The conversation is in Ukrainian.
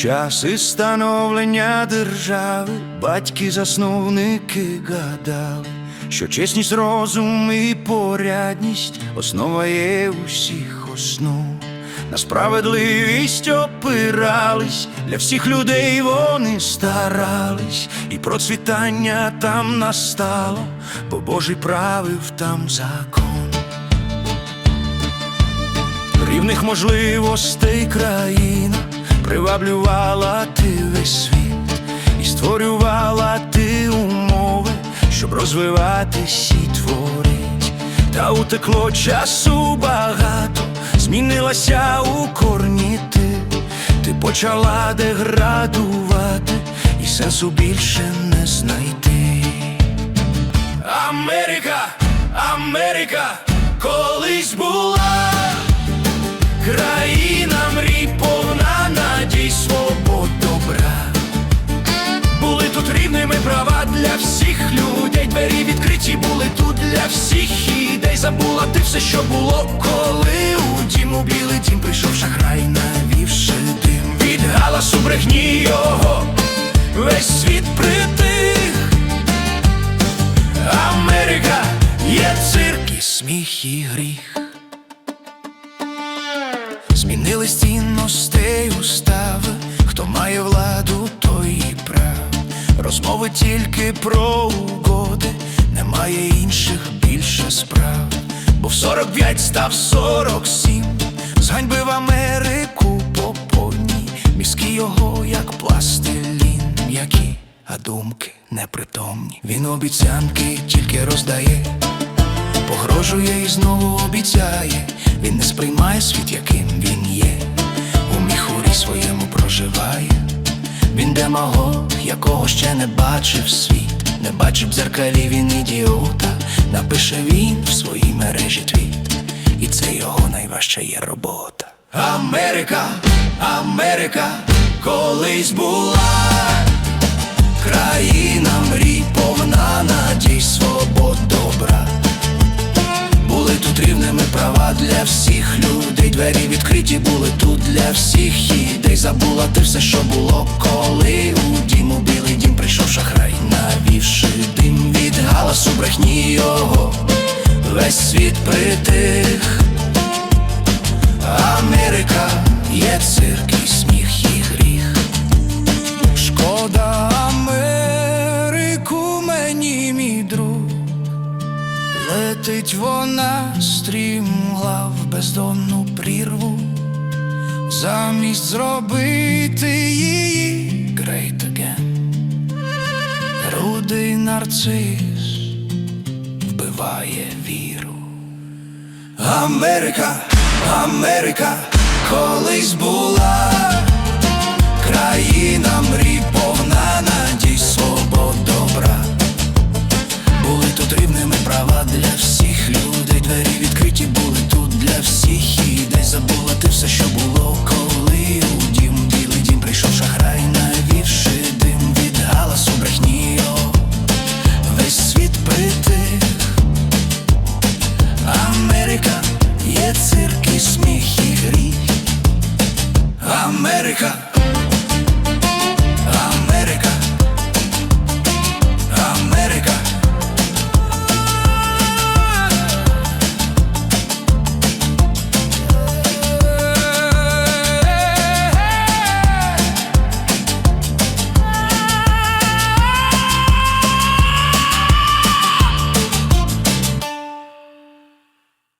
часи становлення держави, батьки-засновники гадали, що чесність, розум і порядність основа є усіх основ. На справедливість опирались, для всіх людей вони старались, і процвітання там настало, бо Божий правив там закон. Рівних можливостей країна приваблювала ти весь світ і створювала ти умови, щоб розвиватись і творить. Та утекло часу багато, змінилася у корні ти, ти почала деградувати, і сенсу більше не знайти. Америка, Америка, колись була. Країна права для всіх людей. Двері відкриті були тут для всіх ідей. Забула ти все, що було, коли у дім у білий дім прийшов шахрай, навівши дим. Від галасу брехні його весь світ притих. Америка є цирк і сміх і гріх. Змінились цінностей устави, хто має владу. Розмови тільки про угоди, немає інших більше справ. Бо в 45 став 47, зганьбив Америку по повній, мізки його, як пластилін, м'які, а думки непритомні. Він обіцянки тільки роздає. Погрожує і знову обіцяє, він не сприймає світ, яким він є, Він демагог, якого ще не бачив світ, не бачив в дзеркалі він ідіота, напише він в своїй мережі твіт, і це його найважча є робота. Америка, Америка, колись була. Країна мрій повна надій, свобод добра. Права для всіх людей. Двері відкриті були тут для всіх ідей. Забула ти все, що було, коли у дім у білий дім прийшов шахрай, навівши дим від галасу брехні його. Весь світ притих. Летить вона стрімла в бездонну прірву, замість зробити її great again. Рудий нарцис вбиває віру. Америка, Америка колись була, країна мрій повна надій свобод добра. Були тут рівними права для всіх. Двері відкриті були тут для всіх. І десь забула ти все, що було.